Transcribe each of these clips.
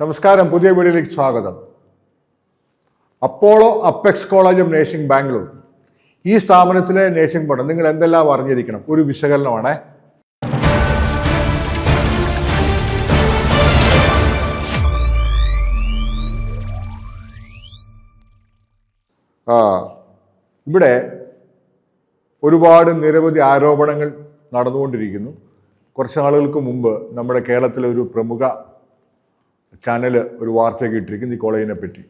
നമസ്കാരം പുതിയ വീഡിയോയിലേക്ക് സ്വാഗതം. Apollo apex college of nursing Bangalore. ഈ സ്ഥാപനത്തിലെ നേഴ്സിംഗ് പഠനം നിങ്ങൾ എന്തെല്ലാം അറിഞ്ഞിരിക്കണം? ഒരു വിശകലനമാണ്. ഇവിടെ ഒരുപാട് നിരവധി ആരോപണങ്ങൾ നടന്നുകൊണ്ടിരിക്കുന്നു. കുറച്ച് നാളുകൾക്ക് മുമ്പ് നമ്മുടെ കേരളത്തിലെ ഒരു പ്രമുഖ ചാനൽ ഒരു വാർത്ത ഇട്ടിരിക്കുന്നു ഈ കോളേജിനെ പറ്റി.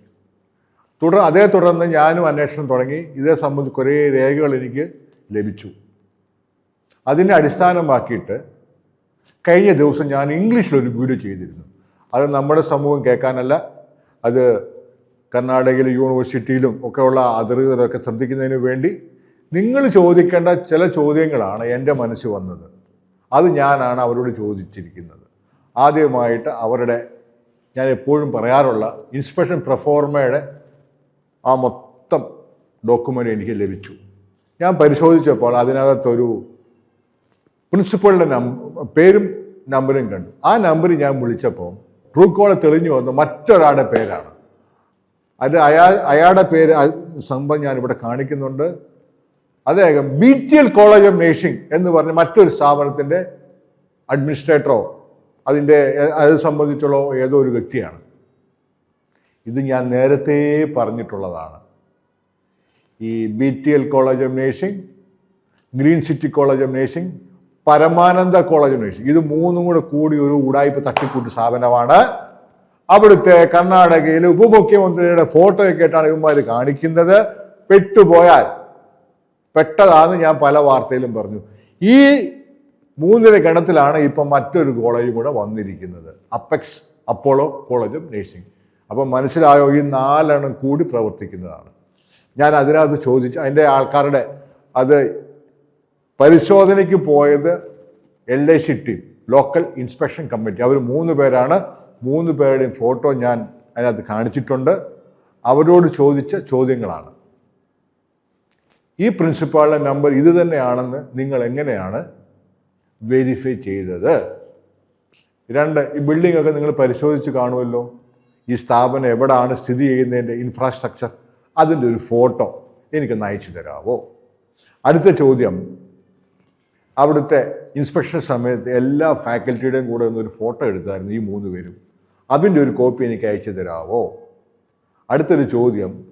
തുടർ അതേ തുടർന്ന് ഞാനും അന്വേഷണം തുടങ്ങി. ഇതേ സംബന്ധിച്ച് കുറേ രേഖകൾ എനിക്ക് ലഭിച്ചു. അതിനെ അടിസ്ഥാനമാക്കിയിട്ട് കഴിഞ്ഞ ദിവസം ഞാൻ ഇംഗ്ലീഷിലൊരു വീഡിയോ ചെയ്തിരുന്നു. അത് നമ്മുടെ സമൂഹം കേൾക്കാനല്ല അത് കർണാടകയിലെ യൂണിവേഴ്സിറ്റിയിലും ഒക്കെയുള്ള അധികൃതരൊക്കെ ശ്രദ്ധിക്കുന്നതിന് വേണ്ടി നിങ്ങൾ ചോദിക്കേണ്ട ചില ചോദ്യങ്ങളാണ് എന്റെ മനസ്സിൽ വന്നത്. അത് ഞാനാണ് അവരോട് ചോദിച്ചിരിക്കുന്നത്. ആദ്യമായിട്ട് അവരുടെ ഞാൻ എപ്പോഴും പറയാറുള്ള ഇൻസ്പെക്ഷൻ പ്രഫോർമയുടെ ആ മൊത്തം ഡോക്യുമെന്റ് എനിക്ക് ലഭിച്ചു. ഞാൻ പരിശോധിച്ചപ്പോൾ അതിനകത്തൊരു പ്രിൻസിപ്പളിന്റെ നമ്പ പേരും നമ്പറും കണ്ടു. ആ നമ്പർ ഞാൻ വിളിച്ചപ്പോൾ ട്രൂ കോൾ തെളിഞ്ഞു വന്ന മറ്റൊരാളുടെ പേരാണ്. അത് അയാൾ അയാളുടെ പേര് സംഭവം ഞാൻ ഇവിടെ കാണിക്കുന്നുണ്ട്. അദ്ദേഹം B T L college of nursing എന്ന് പറഞ്ഞ മറ്റൊരു സ്ഥാപനത്തിന്റെ അഡ്മിനിസ്ട്രേറ്ററോ അതിന്റെ അത് സംബന്ധിച്ചുള്ള ഏതോ ഒരു വ്യക്തിയാണ്? ഇത് ഞാൻ നേരത്തെ പറഞ്ഞിട്ടുള്ളതാണ്. ഈ B T L college of nursing green city college of nursing Paramananda college of nursing ഇത് മൂന്നും കൂടെ കൂടി ഒരു ഉടായ്പ തട്ടിക്കൂട്ട് സ്ഥാപനമാണ്. അവിടുത്തെ കർണാടകയിലെ ഉപമുഖ്യമന്ത്രിയുടെ ഫോട്ടോയൊക്കെ ആയിട്ടാണ് ഇവന്മാർ കാണിക്കുന്നത്. പെട്ടുപോയാൽ പെട്ടതാന്ന് ഞാൻ പല വാർത്തയിലും പറഞ്ഞു. ഈ മൂന്നിര ഗണത്തിലാണ് ഇപ്പം മറ്റൊരു കോളേജും കൂടെ വന്നിരിക്കുന്നത്. അപ്പെക്സ് അപ്പോളോ കോളേജും നേഴ്സിംഗ്. അപ്പം മനസ്സിലായോ ഈ നാലെണ്ണം കൂടി പ്രവർത്തിക്കുന്നതാണ്. ഞാൻ അതിനകത്ത് ചോദിച്ചു അതിന്റെ ആൾക്കാരുടെ അത് പരിശോധനയ്ക്ക് പോയത് L I C team local inspection committee. അവർ മൂന്ന് പേരാണ്. മൂന്ന് പേരുടെയും ഫോട്ടോ ഞാൻ അതിനകത്ത് കാണിച്ചിട്ടുണ്ട്. അവരോട് ചോദിച്ച ചോദ്യങ്ങളാണ്. ഈ പ്രിൻസിപ്പാളിന്റെ നമ്പർ ഇത് തന്നെയാണെന്ന് നിങ്ങൾ എങ്ങനെയാണ് വെരിഫൈ ചെയ്തത്. രണ്ട് ഈ ബിൽഡിംഗ് ഒക്കെ നിങ്ങൾ പരിശോധിച്ച് കാണുമല്ലോ. ഈ സ്ഥാപനം എവിടെയാണ് സ്ഥിതി ചെയ്യുന്നതിന്റെ ഇൻഫ്രാസ്ട്രക്ചർ അതിന്റെ ഒരു ഫോട്ടോ എനിക്ക് അയച്ചു തരാമോ അടുത്ത ചോദ്യം. അവിടുത്തെ ഇൻസ്പെക്ഷൻ സമയത്ത് എല്ലാ ഫാക്കൽറ്റിയുടെയും കൂടെ ഒന്ന് ഒരു ഫോട്ടോ എടുത്തായിരുന്നു ഈ മൂന്ന് പേരും. അതിന്റെ ഒരു കോപ്പി എനിക്ക് അയച്ചു തരാമോ അടുത്തൊരു ചോദ്യം.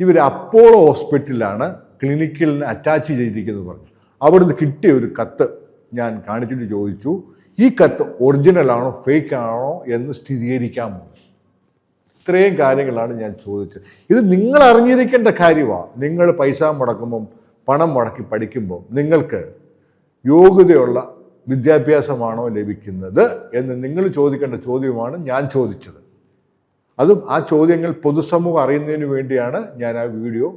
ഇവർ അപ്പോളോ ഹോസ്പിറ്റലിലാണ് ക്ലിനിക്കിൽ അറ്റാച്ച് ചെയ്തിരിക്കുന്നത് പറഞ്ഞു അവിടുന്ന് കിട്ടിയ ഒരു കത്ത് ഞാൻ കാണിച്ചിട്ട് ചോദിച്ചു ഈ കത്ത് ഒറിജിനൽ ആണോ ഫേക്ക് ആണോ എന്ന് സ്ഥിരീകരിക്കാമോ ഇത്രയും കാര്യങ്ങളാണ് ഞാൻ ചോദിച്ചത്. ഇത് നിങ്ങൾ അറിഞ്ഞിരിക്കേണ്ട കാര്യമാണ് നിങ്ങൾ പൈസ മുടക്കുമ്പം പണം മുടക്കി പഠിക്കുമ്പോൾ നിങ്ങൾക്ക് യോഗ്യതയുള്ള വിദ്യാഭ്യാസമാണോ ലഭിക്കുന്നത് എന്ന് നിങ്ങൾ ചോദിക്കേണ്ട ചോദ്യമാണ് ഞാൻ ചോദിച്ചത്. അതും ആ ചോദ്യങ്ങൾ പൊതുസമൂഹം അറിയുന്നതിന് വേണ്ടിയാണ് ഞാൻ ആ വീഡിയോ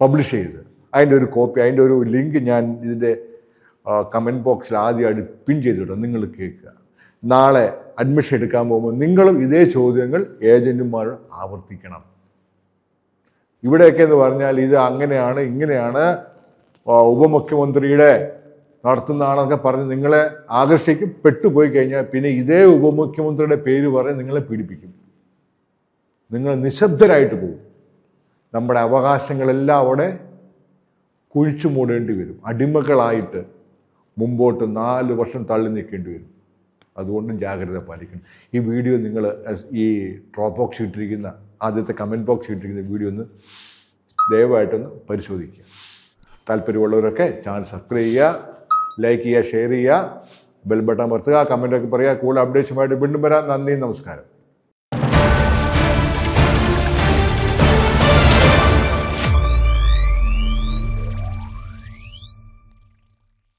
പബ്ലിഷ് ചെയ്തത്. അതിന്റെ ഒരു കോപ്പി അതിന്റെ ഒരു ലിങ്ക് ഞാൻ ഇതിന്റെ കമന്റ് ബോക്സിൽ ആദ്യമായിട്ട് പിൻ ചെയ്തിട്ട്? നിങ്ങൾ കേൾക്കുക. നാളെ അഡ്മിഷൻ എടുക്കാൻ പോകുമ്പോൾ നിങ്ങളും ഇതേ ചോദ്യങ്ങൾ ഏജന്റുമാരോട് ആവർത്തിക്കണം. ഇവിടെയൊക്കെ എന്ന് പറഞ്ഞാൽ ഇത് അങ്ങനെയാണ് ഇങ്ങനെയാണ്. ഉപമുഖ്യമന്ത്രിയുടെ നടത്തുന്ന നടത്തുന്നതാണെന്നൊക്കെ പറഞ്ഞ് നിങ്ങളെ ആകർഷിക്കും. പെട്ടുപോയി കഴിഞ്ഞാൽ പിന്നെ ഇതേ ഉപമുഖ്യമന്ത്രിയുടെ പേര് പറഞ്ഞ് നിങ്ങളെ പീഡിപ്പിക്കും. നിങ്ങൾ നിശബ്ദരായിട്ട് പോകും. നമ്മുടെ അവകാശങ്ങളെല്ലാം അവിടെ കുഴിച്ചു മൂടേണ്ടി വരും. അടിമകളായിട്ട് മുമ്പോട്ട് നാല് വർഷം തള്ളി നിൽക്കേണ്ടി വരും. അതുകൊണ്ടും ജാഗ്രത പാലിക്കണം. ഈ വീഡിയോ നിങ്ങൾ ഈ ഡ്രോപ്പ് ബോക്സ് ഇട്ടിരിക്കുന്ന ആദ്യത്തെ കമന്റ് ബോക്സ് ഇട്ടിരിക്കുന്ന വീഡിയോ ഒന്ന് ദയവായിട്ടൊന്ന് പരിശോധിക്കുക. താല്പര്യമുള്ളവരൊക്കെ ചാനൽ സബ്സ്ക്രൈബ് ചെയ്യുക ലൈക്ക് ചെയ്യുക ഷെയർ ചെയ്യുക ബെൽ ബട്ടൺ അമർത്തുക കമന്റൊക്കെ പറയുക കൂടുതൽ അപ്ഡേറ്റ്സുമായിട്ട് വീണ്ടും വരാം. നന്ദി നമസ്കാരം.